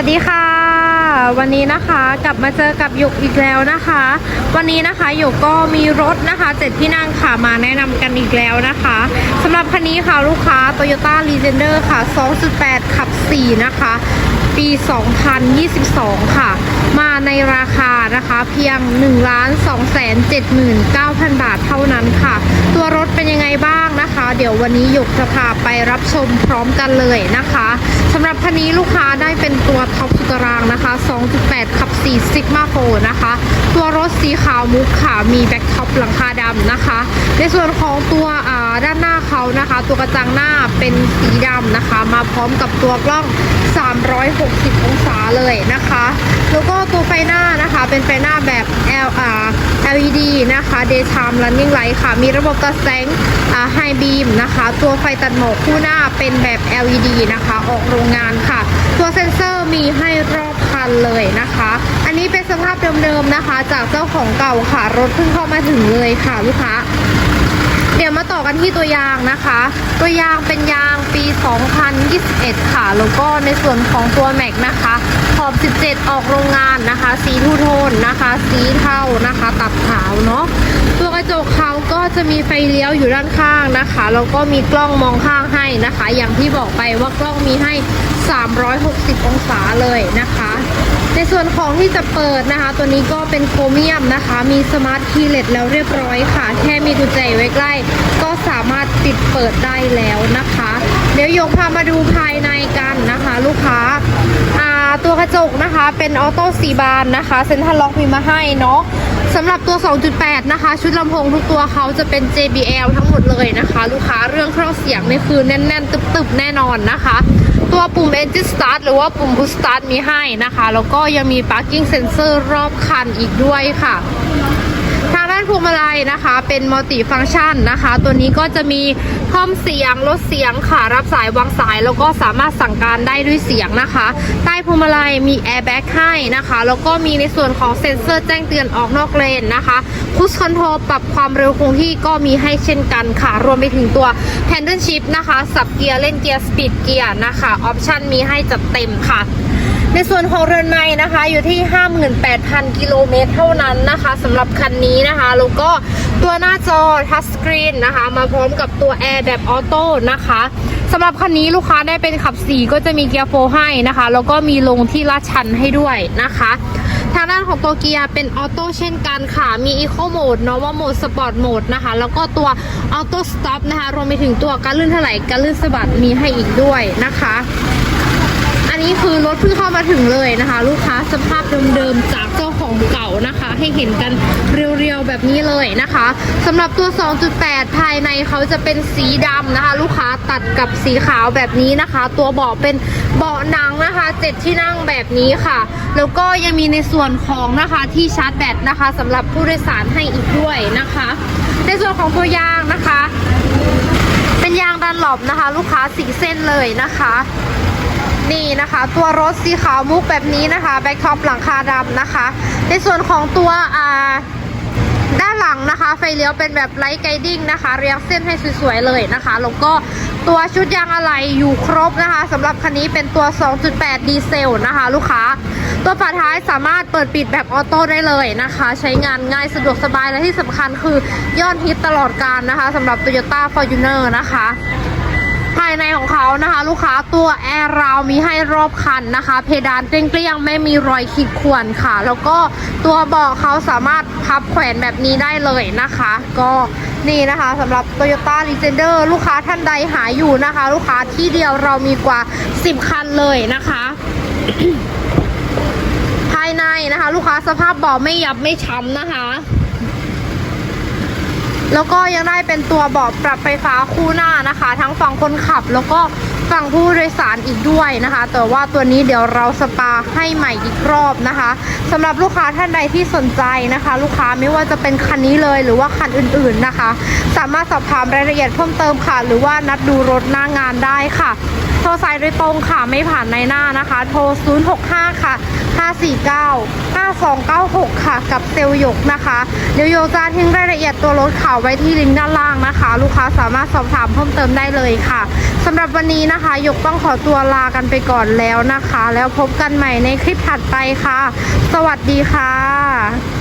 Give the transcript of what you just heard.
ัสดีค่ะ วันนี้นะคะกลับมาเจอกับหยกอีกแล้วนะคะ วันนี้นะคะหยกก็มีรถนะคะเจ็ดที่นั่งค่ะมาแนะนำกันอีกแล้วนะคะ สำหรับคันนี้ค่ะลูกค้า Toyota Legender ค่ะ 2.8 ขับ 4 นะคะ ปี 2022 ค่ะ มาในราคานะคะเพียง 1 2 7 9 0 0 0 บาทเท่านั้นค่ะ ตัวรถเป็นยังไงบ้างนะคะ เดี๋ยววันนี้หยกจะพาไปรับชมพร้อมกันเลยนะคะสำหรับคันนี้ลูกค้าได้เป็นตัวท็อปสุดตรางนะคะ 2.8 ขับ4 Sigma 4นะคะ ตัวรถสีขาวมุกค่ะ มีแบ็คท็อปหลังคาดำนะคะ ในส่วนของตัวอ่าด้านหน้าเขานะคะ ตัวกระจังหน้าเป็นสีดำนะคะ พร้อมกับตัวกล้อง 360 องศาเลยนะคะ แล้วก็ตัวไฟหน้านะคะเป็นไฟหน้าแบบ L R LED นะคะ Daytime Running Light ค่ะ มีระบบตัดแสง High Beam นะคะ ตัวไฟตัดหมอกคู่หน้าเป็นแบบ LED นะคะ ออกโรงงานค่ะ ตัวเซ็นเซอร์มีให้รอบคันเลยนะคะ อันนี้เป็นสภาพเดิมๆนะคะ จากเจ้าของเก่าค่ะ รถเพิ่งเข้ามาถึงเลยค่ะลูกค้า เดี๋ยวมาต่อกันที่ตัวยางนะคะ ตัวยางเป็นยาง ปี2021 ค่ะ แล้วก็ในส่วนของตัวแม็กนะคะขอบ 17 ออกโรงงานนะคะ สีทูโทนนะคะ สีเทานะคะ ตัดขาวเนาะตัวกระจกเขาก็จะมีไฟเลี้ยวอยู่ด้านข้างนะคะแล้วก็มีกล้องมองข้างให้นะคะ อย่างที่บอกไปว่ากล้องมีให้ 360 องศาเลยนะคะในส่วนของที่จะเปิดนะคะ ตัวนี้ก็เป็นโครเมียมนะคะ มีสมาร์ทคีย์เลสแล้วเรียบร้อยค่ะ แค่มีกุญแจไว้ใกล้ ก็สามารถติดเปิดได้แล้วนะคะ เดี๋ยวยกพามาดูภายในกันนะคะ ลูกค้าตัวกระจกนะคะเป็นออโต้สีบานนะคะเซ็นทรัลล็อกมีมาให้เนาะสำหรับตัว 2.8 นะคะ ชุดลำโพงทุกตัวเขาจะเป็น JBL ทั้งหมดเลยนะคะ ลูกค้าเรื่องเครื่องเสียงนี่คือแน่นๆ ตึบๆ แน่นอนนะคะ ตัวปุ่ม Engine Start หรือว่าปุ่ม Push Start มีให้นะคะ แล้วก็ยังมี Parking Sensor รอบคันอีกด้วยค่ะ ทางด้านพวงมาลัยนะคะ เป็นมัลติฟัง c t ชันนะคะ ตัวนี้ก็จะมีเพิ่มเสียงลดเสียงค่ะรับสายวางสาย แล้วก็สามารถสั่งการได้ด้วยเสียงนะคะ ใต้พวงมาลัยมีแอร์แบ็กให้นะคะ แล้วก็มีในส่วนของเซ็นเซอร์แจ้งเตือนออกนอกเลนนะคะพุชคอนโทรปรับความเร็วคงที่ก็มีให้เช่นกันค่ะ รวมไปถึงตัว Handle Shift นะคะ สับเกียร์เล่นเกียร์สปีดเกียร์นะคะออปชันมีให้จัดเต็มค่ะ ในส่วนของเรือนไม้นะคะอยู่ที่ 58,000 กิโลเมตรเท่านั้นนะคะสำหรับคันนี้นะคะแล้วก็ตัวหน้าจอทัชสกรีนนะคะมาพร้อมกับตัวแอร์แบบออโต้นะคะสำหรับคันนี้ลูกค้าได้เป็นขับ4ก็จะมีเกียร์โฟร์ให้นะคะแล้วก็มีลงที่ลาดชันให้ด้วยนะคะทางด้านของตัวเกียร์เป็นออโต้เช่นกันค่ะ มี Eco Mode Normal Mode Sport Mode นะคะ แล้วก็ตัว Auto Stop นะคะ รวมไปถึงตัวการลื่นถลายการลื่นสะบัดมีให้อีกด้วยนะคะ นี้คือรถเพิ่งเข้ามาถึงเลยนะคะ ลูกค้าสภาพเดิมๆจากเจ้าของเก่านะคะ ให้เห็นกันเรียวๆแบบนี้เลยนะคะสำหรับตัว 2.8 ภายในเขาจะเป็นสีดำนะคะ ลูกค้าตัดกับสีขาวแบบนี้นะคะ ตัวเบาะเป็นเบาะหนังนะคะเจ็ดที่นั่งแบบนี้ค่ะ แล้วก็ยังมีในส่วนของนะคะที่ชาร์จแบตนะคะสำหรับผู้โดยสารให้อีกด้วยนะคะ ในส่วนของตัวยางนะคะ เป็นยางดันหลบนะคะ ลูกค้าสีเส้นเลยนะคะ นี่นะคะ ตัวรถสีขาวมุกแบบนี้นะคะแบ็คท็อปหลังคาดำนะคะ ในส่วนของตัวอ่าด้านหลังนะคะ ไฟเลี้ยวเป็นแบบไลท์ไกดิ้งนะคะ เรียงเส้นให้สวยๆเลยนะคะแล้วก็ตัวชุดยางอะไหล่อยู่ครบนะคะสำหรับคันนี้เป็นตัว 2.8 ดีเซลนะคะ ลูกค้า ตัวฝาท้ายสามารถเปิดปิดแบบออโต้ได้เลยนะคะ ใช้งานง่ายสะดวกสบายและที่สำคัญคือยอดฮิตตลอดการนะคะสำหรับ Toyota Fortuner นะคะ ภายในของเขานะคะ ลูกค้าตัวแอร์ราวมีให้รอบคันนะคะ เพดานเกลี้ยงๆไม่มีรอยขีดข่วนค่ะ แล้วก็ตัวเบาะเขาสามารถพับแขวนแบบนี้ได้เลยนะคะ ก็นี่นะคะสำหรับ Toyota Legender ลูกค้าท่านใดหาอยู่นะคะ ลูกค้าที่เดียวเรามีกว่า 10 คันเลยนะคะ ภายในนะคะ ลูกค้าสภาพเบาะไม่ยับไม่ช้ำนะคะ แล้วก็ยังได้เป็นตัวเบาะปรับไฟฟ้าคู่หน้านะคะ ทั้งฝั่งคนขับแล้วก็ ฝั่งผู้โดยสารอีกด้วยนะคะ แต่ว่าตัวนี้เดี๋ยวเราสปาให้ใหม่อีกรอบนะคะสำหรับลูกค้าท่านใดที่สนใจนะคะ ลูกค้าไม่ว่าจะเป็นคันนี้เลยหรือว่าคันอื่นๆนะคะ สามารถสอบถามรายละเอียดเพิ่มเติมค่ะ หรือว่านัดดูรถหน้างานได้ค่ะโทรสายโดยตรงค่ะไม่ผ่านในหน้านะคะ โทร 065 ค่ะ 549 5296 ค่ะ กับเซลล์หยกนะคะเดี๋ยวโยจะทิ้งรายละเอียดตัวรถข่าวไว้ที่ลิงก์ด้านล่างนะคะ ลูกค้าสามารถสอบถามเพิ่มเติมได้เลยค่ะสำหรับวันนี้นะคะนะคะหยกต้องขอตัวลากันไปก่อนแล้วนะคะ แล้วพบกันใหม่ในคลิปถัดไปค่ะ สวัสดีค่ะ